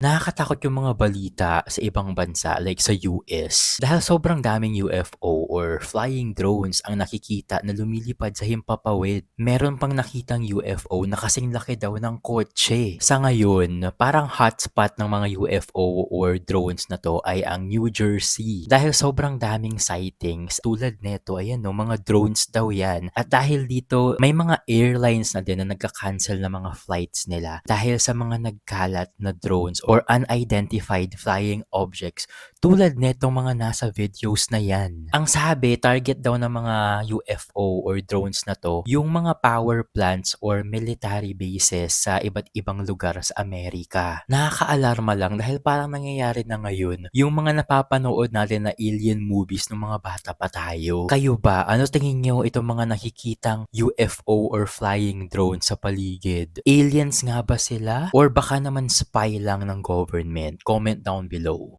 Nakakatakot yung mga balita sa ibang bansa like sa US dahil sobrang daming UFO or flying drones ang nakikita na lumilipad sa himpapawid. Meron pang nakitang UFO na kasing laki daw ng kotse. Sa ngayon, parang hotspot ng mga UFO or drones na to ay ang New Jersey. Dahil sobrang daming sightings tulad neto, ayan no, mga drones daw yan. At dahil dito, may mga airlines na din na nagka-cancel na mga flights nila dahil sa mga nagkalat na drones or unidentified flying objects tulad netong mga nasa videos na yan. Ang sabi, target daw ng mga UFO or drones na to, yung mga power plants or military bases sa iba't ibang lugar sa Amerika. Nakaka-alarma lang dahil parang nangyayari na ngayon yung mga napapanood natin na alien movies ng mga bata pa tayo. Kayo ba, ano tingin nyo itong mga nakikitang UFO or flying drone sa paligid? Aliens nga ba sila? Or baka naman spy lang ng government? Comment down below.